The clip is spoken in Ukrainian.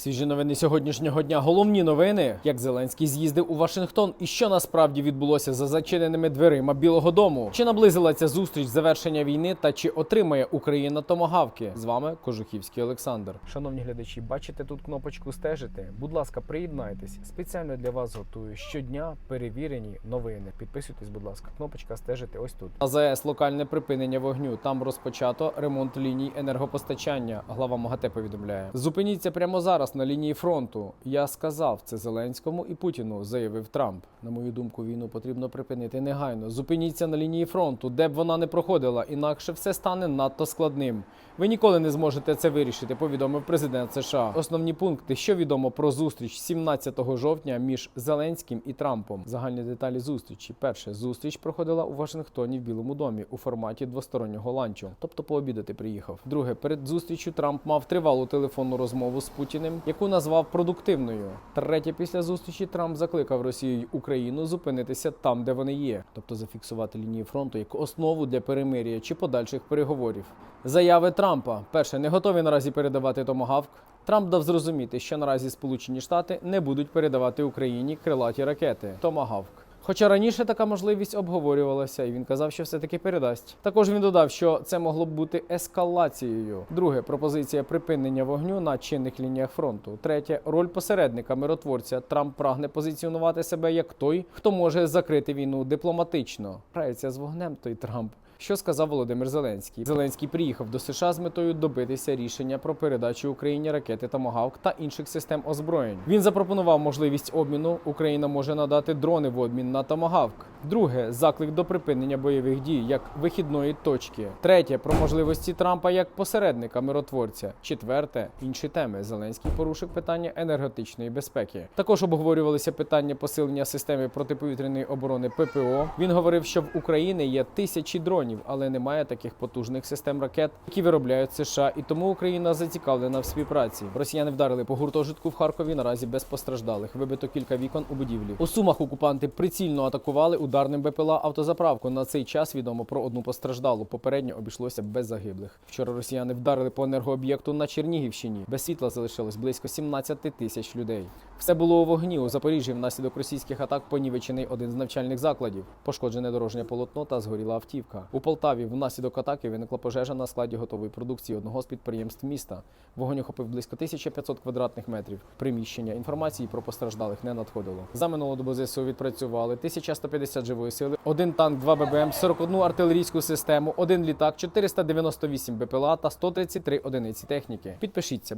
Свіжі новини сьогоднішнього дня. Головні новини, як Зеленський з'їздив у Вашингтон, і що насправді відбулося за зачиненими дверима Білого Дому. Чи наблизила ця зустріч завершення війни та чи отримає Україна томагавки? З вами Кожухівський Олександр. Шановні глядачі, бачите тут кнопочку стежити. Будь ласка, приєднайтесь. Спеціально для вас готую щодня перевірені новини. Підписуйтесь, будь ласка. Кнопочка стежити ось тут. АЗС локальне припинення вогню. Там розпочато ремонт ліній енергопостачання. Глава МАГАТЕ повідомляє. Зупиніться прямо зараз на лінії фронту. Я сказав це Зеленському і Путіну, заявив Трамп. На мою думку, війну потрібно припинити негайно. Зупиніться на лінії фронту, де б вона не проходила, інакше все стане надто складним. Ви ніколи не зможете це вирішити, повідомив президент США. Основні пункти, що відомо про зустріч 17 жовтня між Зеленським і Трампом. Загальні деталі зустрічі. Перше, зустріч проходила у Вашингтоні в Білому домі у форматі двостороннього ланчу, тобто пообідати приїхав. Друге, перед зустрічю Трамп мав тривалу телефонну розмову з Путіним, яку назвав продуктивною. Третє, після зустрічі Трамп закликав Росію й Україну зупинитися там, де вони є, тобто зафіксувати лінії фронту як основу для перемир'я чи подальших переговорів. Заяви Трампа: перше, не готові наразі передавати томагавк. Трамп дав зрозуміти, що наразі Сполучені Штати не будуть передавати Україні крилаті ракети Томагавк. Хоча раніше така можливість обговорювалася, і він казав, що все-таки передасть. Також він додав, що це могло б бути ескалацією. Друге пропозиція припинення вогню на чинних лініях фронту. Третє роль посередника миротворця. Трамп прагне позиціонувати себе як той, хто може закрити війну дипломатично. Грається з вогнем той Трамп. Що сказав Володимир Зеленський? Зеленський приїхав до США з метою добитися рішення про передачу Україні ракети Томагавк та інших систем озброєнь. Він запропонував можливість обміну. Україна може надати дрони в обмін на Томагавк. Друге заклик до припинення бойових дій як вихідної точки. Третє про можливості Трампа як посередника миротворця. Четверте інші теми. Зеленський порушив питання енергетичної безпеки. Також обговорювалися питання посилення системи протиповітряної оборони ППО. Він говорив, що в Україні є тисячі дронів, але немає таких потужних систем ракет, які виробляють США, і тому Україна зацікавлена в співпраці. Росіяни вдарили по гуртожитку в Харкові. Наразі без постраждалих. Вибито кілька вікон у будівлі. У сумах окупанти прицільно атакували ударним БПЛА автозаправку. На цей час відомо про одну постраждалу. Попередньо обійшлося без загиблих. Вчора росіяни вдарили по енергооб'єкту на Чернігівщині. Без світла залишилось близько 17 тисяч людей. Все було у вогні у Запоріжжі. Внаслідок російських атак понівечений один з навчальних закладів. Пошкоджене дорожнє полотно та згоріла автівка. У Полтаві внаслідок атаки виникла пожежа на складі готової продукції одного з підприємств міста. Вогонь охопив близько 1500 квадратних метрів. Приміщення інформації про постраждалих не надходило. За минулу добу ЗСУ відпрацювали 1150 живої сили, один танк, 2 ББМ, 41 артилерійську систему, один літак, 498 БПЛА та 133 одиниці техніки. Підпишіться.